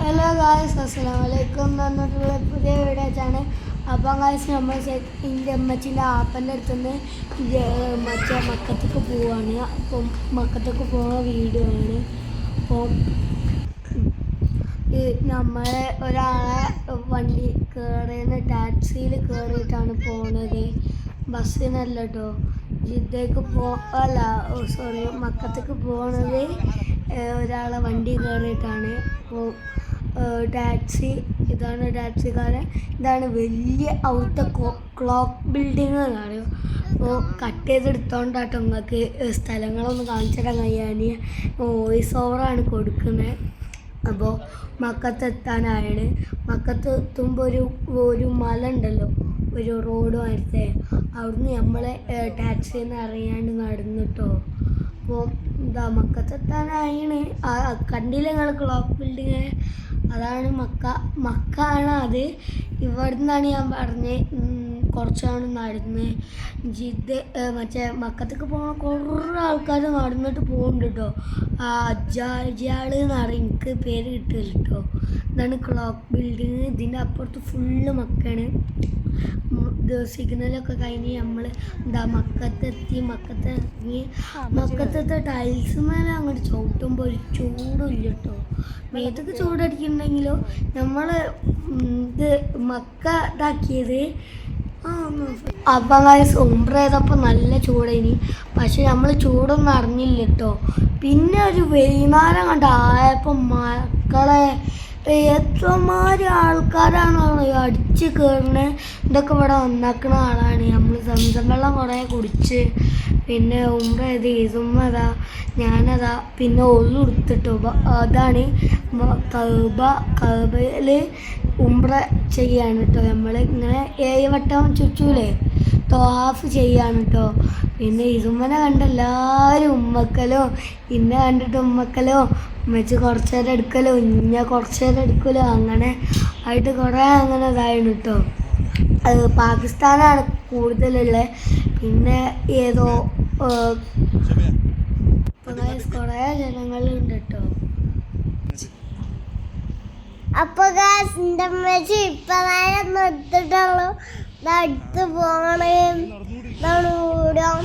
Hello guys അസ്സലാം വലൈക്കും പറഞ്ഞിട്ടുള്ള പുതിയ വീഡിയോ ആണ് അപ്പം ഗായ്സ് നമ്മൾ എന്റെ അമ്മച്ചിന്റെ ആപ്പന്റെ അടുത്തുനിന്ന് മറ്റേ മക്കത്തേക്ക് പോവാണ്. അപ്പം മക്കത്തേക്ക് പോകുന്ന വീഡിയോ ആണ്. അപ്പം ഈ നമ്മളെ ഒരാളെ വണ്ടി കയറിയെന്ന് ടാക്സിയിൽ കയറിയിട്ടാണ് പോണത്. ബസ്സിനല്ല കേട്ടോ ജിദ്ദേക്ക് പോ അല്ല സോറി മക്കത്തേക്ക് പോണത് ഒരാളെ വണ്ടി കയറിയിട്ടാണ് അപ്പോൾ ടാക്സി. ഇതാണ് ടാക്സിക്കാരൻ. ഇതാണ് വലിയ അവിടുത്തെ ക്ലോക്ക് ബിൽഡിങ് എന്നാണ് അപ്പോൾ കട്ട് ചെയ്തെടുത്തോണ്ടാട്ടോ നിങ്ങൾക്ക് സ്ഥലങ്ങളൊന്ന് കാണിച്ചിടാൻ കഴിയാൻ വോയിസ് ഓവറാണ് കൊടുക്കുന്നത് അപ്പോൾ മക്കത്തെത്താനായാണ് മക്കത്ത് എത്തുമ്പോൾ ഒരു ഒരു മല ഉണ്ടല്ലോ. ഒരു റോഡ് വരത്തെ അവിടുന്ന് നമ്മളെ ടാക്സിയിൽ നിന്ന് അറിയാണ്ട് നടന്നിട്ടോ. അപ്പോൾ എന്താ മക്കത്തെത്താനായാണ് കണ്ടില്ല നിങ്ങൾ ക്ലോക്ക് ബിൽഡിങ് അതാണ് മക്ക. മക്ക ആണ് അത്. ഇവിടെ നിന്നാണ് ഞാൻ പറഞ്ഞത് കുറച്ചാണ് നടന്ന്. ജിദ് മറ്റേ മക്കത്തേക്ക് പോകണ കുറേ ആൾക്കാർ നടന്നിട്ട് പോകുന്നുണ്ട് കേട്ടോ ആ എന്ന് എന്നാണ് എനിക്ക് പേര് കിട്ടില്ല കേട്ടോ ഇതാണ് ക്ലോക്ക് ബിൽഡിങ് ഇതിന്റെ അപ്പുറത്ത് ഫുള്ള് മക്കാണ്. സിഗ്നലൊക്കെ കഴിഞ്ഞ് നമ്മൾ എന്താ മക്കത്തെത്തി മക്കത്ത് ഇറങ്ങി മക്കത്തത്തെ ടൈൽസ് മേലെ അങ്ങോട്ട് ചവിട്ടുമ്പോൾ ഒരു ചൂടില്ല കേട്ടോ മേത്തൊക്കെ ചൂടടിക്കുന്നുണ്ടെങ്കിലോ നമ്മൾ ഇത് മക്ക ഇതാക്കിയത് അപ്പം ഗൈസ് ഉംബ്ര ചെയ്തപ്പോൾ നല്ല ചൂടേനി. പക്ഷെ നമ്മൾ ചൂടൊന്നും അറിഞ്ഞില്ല കേട്ടോ പിന്നെ ഒരു വൈകുന്നേരം കണ്ട് ആയപ്പോൾ മക്കളെ എത്രമാതിരി ആൾക്കാരാണ് അടിച്ച് കയറുന്നത് ഇതൊക്കെ ഇവിടെ നന്നാക്കുന്ന ആളാണ്. നമ്മൾ സംസം വെള്ളം കുറേ കുടിച്ച് പിന്നെ ഉമ്മ ഇത് ഇതുമ്മ അതാ ഞാനതാ? പിന്നെ ഒന്നു എടുത്തിട്ട് അതാണ് കഅബ കഅബയിൽ ഉംറ ചെയ്യാണ് കേട്ടോ നമ്മൾ ഇങ്ങനെ ഏഴ് വട്ടം ചുറ്റൂലേ? തോഹാഫ് ചെയ്യാണ് കേട്ടോ പിന്നെ ഇതുമ്മനെ കണ്ട എല്ലാവരും ഉമ്മക്കലോ ഇന്നെ കണ്ടിട്ട് ഉമ്മക്കലോ ഉമ്മച്ച് കുറച്ച് നേരം എടുക്കലോ ഇന്ന കുറച്ച് നേരം എടുക്കലോ അങ്ങനെ ആയിട്ട് കുറേ അങ്ങനെ ഇതായിരുന്നു കേട്ടോ അത് പാകിസ്ഥാനാണ് കൂടുതലുള്ളത് പിന്നെ ഏതോ കുറേ ജനങ്ങളുണ്ട് കേട്ടോ അപ്പൊ അമ്മച്ചി ഇപ്പൊ നേരെ നിർത്തിട്ടുള്ളൂ അടുത്ത് പോണേ. ഊടാം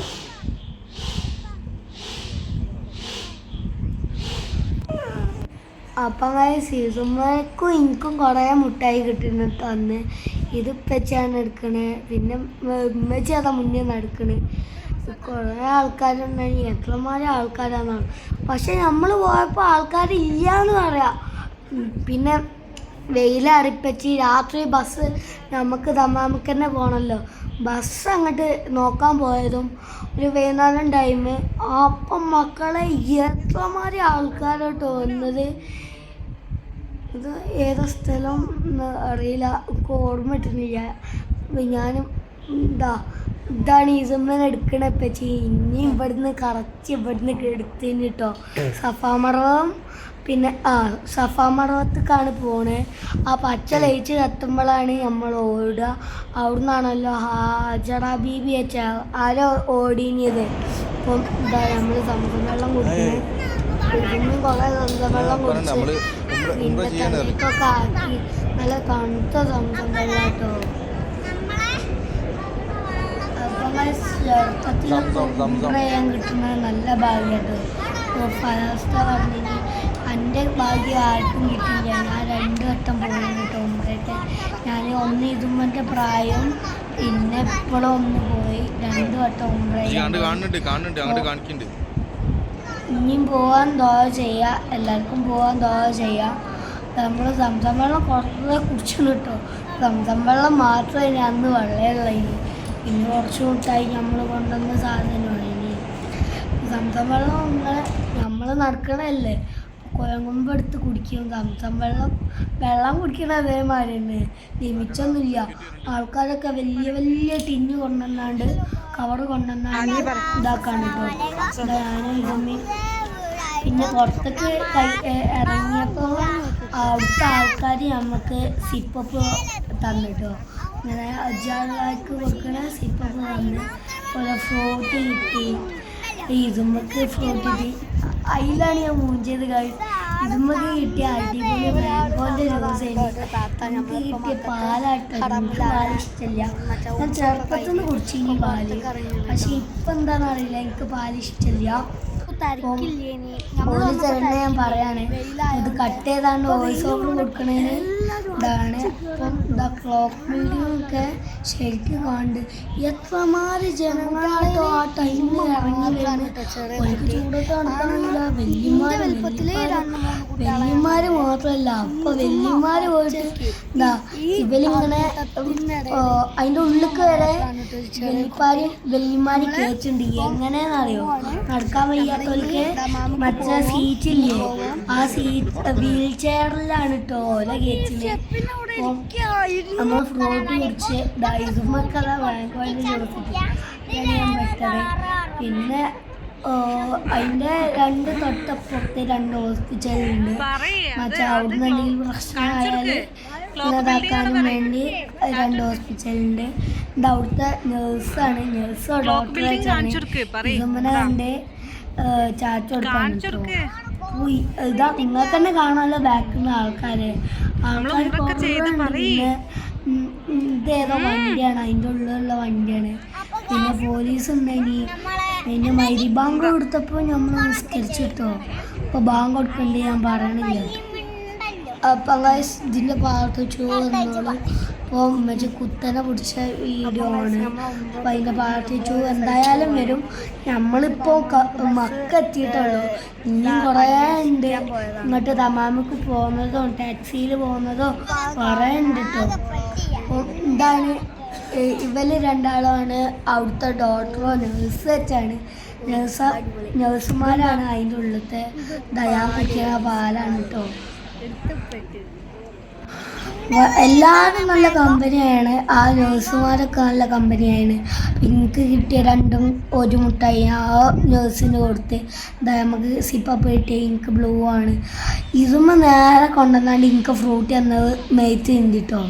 അപ്പം സീസുമ്മക്കും എനിക്കും കുറേ മുട്ടായി കിട്ടുന്നുണ്ട് അന്ന്. ഇത് ഇപ്പച്ചാണ് എടുക്കണേ പിന്നെ ഉമ്മച്ചി അതാ മുന്നേ നടക്കണേ കുറേ ആൾക്കാരുണ്ടായി എത്രമാതിരി ആൾക്കാരാണെന്നാണ് പക്ഷെ നമ്മൾ പോയപ്പോൾ ആൾക്കാർ ഇല്ലയെന്ന് പറയാം. പിന്നെ വെയിലറിപ്പച്ച് രാത്രി ബസ് നമുക്ക് ദമാമക്ക് തന്നെ പോകണമല്ലോ ബസ് അങ്ങോട്ട് നോക്കാൻ പോയതും ഒരു വൈകുന്നേരം ടൈം അപ്പം മക്കളെ എത്രമാതിരി ആൾക്കാരോട്ട് വന്നത്. ഇത് ഏതാ സ്ഥലം അറിയില്ല. ഓർമ്മ കിട്ടുന്നില്ല. ഞാനും എന്താ ഇതാണ് ഈസമ്മൻ എടുക്കണ പറ്റി ഇനി ഇവിടുന്ന് കറച്ച് ഇവിടുന്ന് എടുത്തിന് കേട്ടോ സഫാമറവും പിന്നെ ആ സഫാമറവത്തേക്കാണ് പോണേ. ആ പച്ച ലയിച്ച് കത്തുമ്പോഴാണ് നമ്മൾ ഓടുക. അവിടുന്നാണല്ലോ ഹാജറ ബീബി വെച്ച ആരോ ഓടിനിയത് അപ്പം എന്താ നമ്മൾ സംസം വെള്ളം കുടിക്കുന്നത് ഇന്നും കുറേ സംസം വെള്ളം കുടിച്ച് പിന്നെ ആക്കി നല്ല തണുത്ത സംസം വെള്ളം കേട്ടോ അപ്പം ചെറുപ്പത്തിൽ കിട്ടുന്നത് നല്ല ഭാഗ്യം കേട്ടോ ഫലസ്ഥ പറഞ്ഞിട്ട് എന്റെ ഭാഗ്യം ആർക്കും കിട്ടില്ല ഞാൻ രണ്ട് വട്ടം പോയി കേട്ടോ ഞാൻ ഒന്ന് ഇതുമ്മന്റെ പ്രായം പിന്നെ ഇപ്പോഴും ഒന്ന് പോയി. രണ്ട് വട്ടം കാണിക്കുന്നുണ്ട് ഇനിയും പോകാൻ ദോ ചെയ്യുക എല്ലാവർക്കും പോകാൻ ദോ ചെയ്യുക നമ്മൾ സംസം വെള്ളം കുറേ കുടിച്ചു കിട്ടും. സംസം വെള്ളം മാത്രമേ ഇനി അന്ന് വെള്ളമുള്ള ഇനി. പിന്നെ കുറച്ച് കൂട്ടായി നമ്മൾ കൊണ്ടുവന്ന സാധനമാണ് ഇനി. സംസം വെള്ളം നമ്മൾ നമ്മൾ നടക്കണല്ലേ? കുഴങ്ങുമ്പോൾ എടുത്ത് കുടിക്കും. തംസം വെള്ളം വെള്ളം കുടിക്കണ അതേമാതിരി തന്നെ. ലിമിറ്റൊന്നുമില്ല ആൾക്കാരൊക്കെ വലിയ വലിയ ടിന്ന് കൊണ്ടുവന്നാണ്ട് കവർ കൊണ്ടുവന്നാണ്ട് ഇതാക്കാണ് കേട്ടോ ഞാനും ഇതമ്മി. പിന്നെ പുറത്തേക്ക് ഇറങ്ങിയപ്പോൾ അവിടുത്തെ ആൾക്കാർ നമുക്ക് സിപ്പപ്പ് തന്നിട്ടോ ഇങ്ങനെ അജാക്ക് കൊടുക്കണ സിപ്പപ്പ് തന്നെ. ഓരോ ഫ്രൂട്ട് കിട്ടി ഇതുമ്മക്ക് ഫ്രൂട്ട് കിട്ടി അതിലാണ് ഞാൻ മൂഞ്ചത് ഇതുമ്മക്ക് കിട്ടിയ അടിപൊളി മാംഗോ ജ്യൂസ് എനിക്ക് കിട്ടിയ പാലാട്ടോ. ഇഷ്ടമില്ല ഞാൻ ചെറുപ്പത്തിൽ നിന്ന് കുടിച്ചിനി പാൽ. പക്ഷെ ഇപ്പൊ എന്താണെന്ന് അറിയില്ല. എനിക്ക് പാൽ ഇഷ്ടമില്ല ഞാൻ പറയാണ്. ഇത് കട്ട് ചെയ്താണ്ട് വോയിസ് ഓവർ കൊടുക്കണേന്. ഇതാണ് അപ്പം ദ ക്ലോക്ക് ബിൽഡിംഗ് ഒക്കെ ശരിക്കും കണ്ട് എത്രമാതിരി ജനങ്ങളാട്ടോ ആ ടൈമിൽ ഇറങ്ങി വരുന്നത്. വല്യമാര് വല്യമാര് മാത്രമല്ല അപ്പൊ വെല്ലിമാര് പോയിട്ട് എന്താ ഇവലിങ്ങനെ അതിന്റെ ഉള്ളിക്ക് വരെ വല്യപ്പാര് വല്യമാര് കേറ്റുണ്ട്. എങ്ങനെയാണെന്നറിയോ നടക്കാൻ വയ്യാത്തവർക്ക് മറ്റേ സീറ്റ് ഇല്ലേ ആ സീറ്റ് വീൽ ചെയറിലാണ് കേട്ടോ ഓല കേച്ചിൽ നമ്മൾ ഫ്രൂട്ട് ഇതുമൊക്കെ ഞാൻ പിന്നെ അതിന്റെ രണ്ട് തൊട്ടപ്പുറത്ത് രണ്ട് ഹോസ്പിറ്റലുണ്ട്. മറ്റേ അവിടെ എന്തെങ്കിലും പ്രശ്നമായാൽ ഇതാക്കാനും വേണ്ടി രണ്ട് ഹോസ്പിറ്റലുണ്ട്. ഇത് അവിടുത്തെ നേഴ്സാണ്. നേഴ്സോ ഡോക്ടറായിട്ടാണ് ഇതുമ്മനെ കണ്ട് ചാച്ചു കൊടുക്കാൻ ഉയ്, ഇതാ നിങ്ങൾക്ക് തന്നെ കാണാമല്ലോ ബാക്കിൽ നിന്ന് ആൾക്കാരെ ആൾക്കാർ പിന്നെ ഇതേതോ വണ്ടിയാണ്. അതിന്റെ ഉള്ളിലുള്ള വണ്ടിയാണ്. പിന്നെ പോലീസ് ഉണ്ടെങ്കിൽ മൈരി ബാങ്ക് കൊടുത്തപ്പോൾ നമ്മൾ നിസ്കരിച്ചു അപ്പൊ ബാങ്ക് കൊടുക്കണ്ടേ ഞാൻ പറയണില്ല. അപ്പം ഇതിന്റെ ഇതിന്റെ പാട്ട് ചോറുന്നോളും അപ്പോൾ മറ്റേ കുത്തനെ പിടിച്ച വീഡിയോ ആണ്. അപ്പം അതിന്റെ ഭാഗത്ത് ചോ എന്തായാലും വരും. നമ്മളിപ്പോൾ മക്കെത്തിയിട്ടുള്ളൂ ഇനിയും കുറേ ഉണ്ട് ഇങ്ങോട്ട് തമാമക്ക് പോകുന്നതോ ടാക്സിയിൽ പോകുന്നതോ കുറേ ഉണ്ട് കേട്ടോ അപ്പോൾ എന്താണ് ഇവൽ രണ്ടാളാണ് അവിടുത്തെ ഡോക്ടറോ നേഴ്സ് വെച്ചാണ്. നേഴ്സ നേഴ്സുമാരാണ് അതിന്റെ ഉള്ളിലത്തെ ദയാ പറ്റിയ പാലാണ് കേട്ടോ എല്ലാവരും നല്ല കമ്പനിയാണ്. ആ നേഴ്സുമാരൊക്കെ നല്ല കമ്പനിയാണ്. എനിക്ക് കിട്ടിയ രണ്ടും ഒരു മുട്ടായി. ആ നേഴ്സിന് കൊടുത്ത് നമുക്ക് സിപ്പപ്പ് കിട്ടിയ എനിക്ക് ബ്ലൂ ആണ്. ഇതുമ്മ നേരെ കൊണ്ടുവന്നാണ്ട് എനിക്ക് ഫ്രൂട്ട് തന്നത് മേത്ത് ചിന്തിട്ടോ